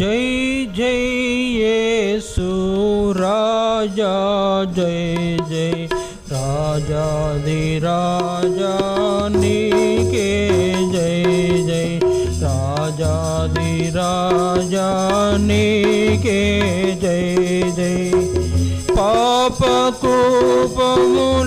జై జై యేసు రాజా జై జై రాజా ది రాజా నీకే జై జై రాజా ది రాజా నీకే జై జై పాప కూపములో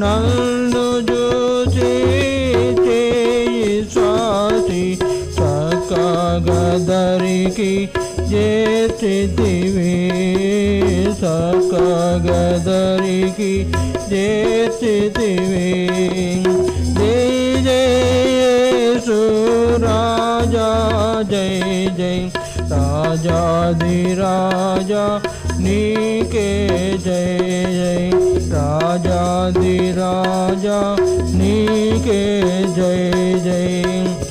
నన్ను చూసి చేయి చాచి చక్కగదరికి చేతివి సకగదరికి చేతివి జై జయ రాజా జై జై రాజాది రాజా నీకే జయ జయ. రాజాది రాజా నీకే జయ జయ.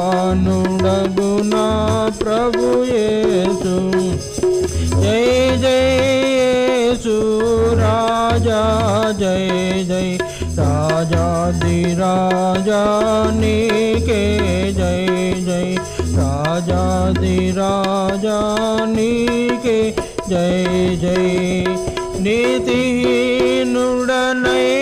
పవనుడగున ప్రభు యేసు. జై జై రాజా జై జై. రాజాది రాజా నీకే జై జై. రాజాది రాజా నీకే జై జై. నీతిహీనుడనైన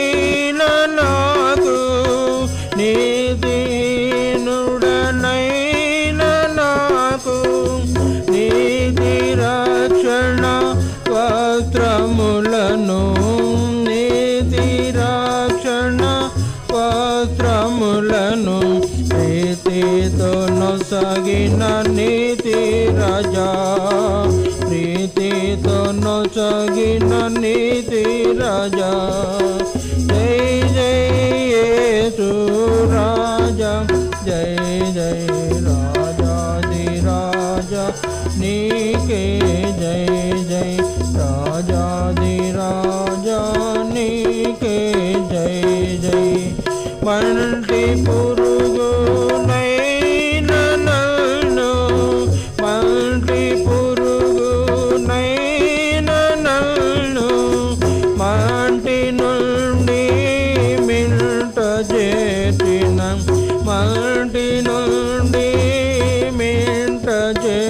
నొసగిన నీతి రాజా ప్రీతితో నొసగిన నీతి రాజా జై జై యేసు రాజా జై జై రాజాది రాజా నీకే జై జై రాజాది రాజా నీకే జై జై మంటి పురుగు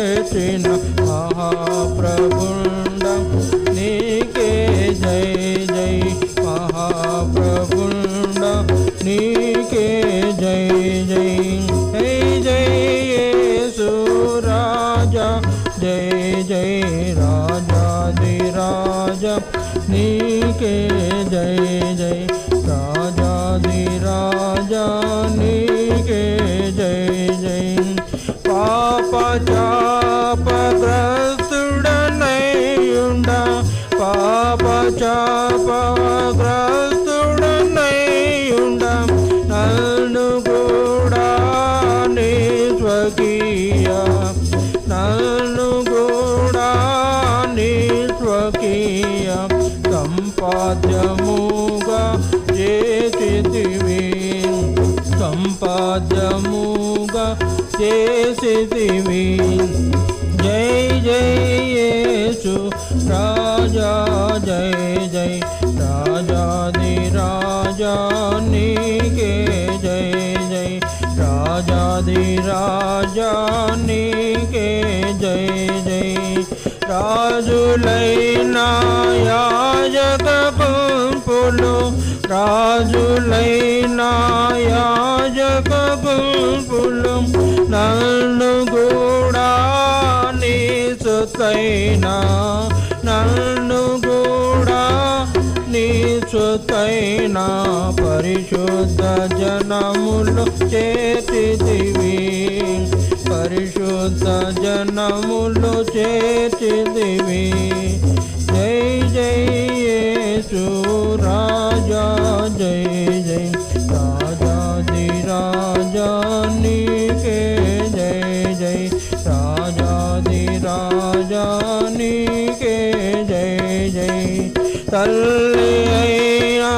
చేసిన మహాప్రభుండం నీకే జై జై. మహాప్రభుండం నీకే జై జై. జై జై యేసు రాజా. జై జై రాజాది రాజా నీకే చేసితివి సంపాద్యముగా చేసితివి జై జై యేసు రాజా జై జై. రాజాది రాజా నీకే జై జై. రాజాది రాజా నీకే జై జై. రాజులైన యాజక గుంపులు రాజులైన యాజక గుంపులు నన్ను కూడా నీ సొత్తైనా? నన్ను కూడా నీ సొత్తైన? పరిశుద్ధ జనములు చేతిదివి. పరిశుద్ధ జనములు చేతిదివి. జానీ నీకే జై జై తల్లి అయినా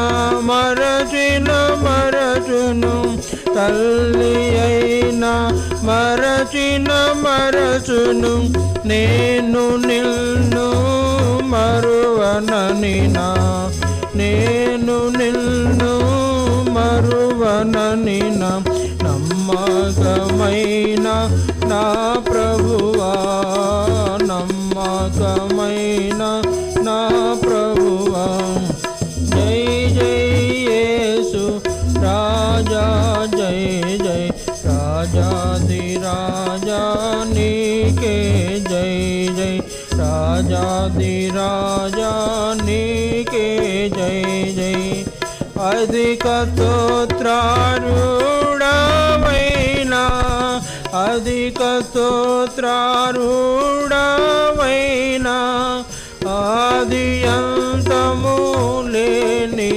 మరచిన మరచును తల్లి అయినా మరచిన మరచును నేను నిల్ను మరువనని నా నేను నిల్ను మరువనని నమ్మకమైన రాజాది రాజా నీకే జై జై రాజాది రాజా నీకే జై జై అధిక స్తోత్రారుడమైనా అధిక స్తోత్రారుడమైనా ఆది అంతము లేని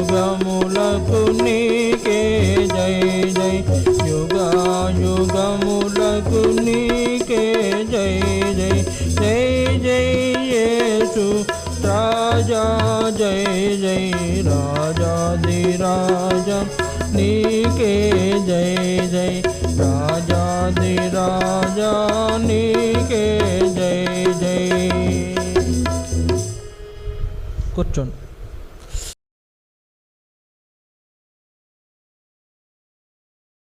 యుగములకు నీకే జై జై. యుగ యుగములకు నీకే జై జై. జై జై యేసు రాజా జై జై. రాజాది రాజా నీకే జై జై. రాజాది రాజా నీకే జై జై. కూర్చోండి.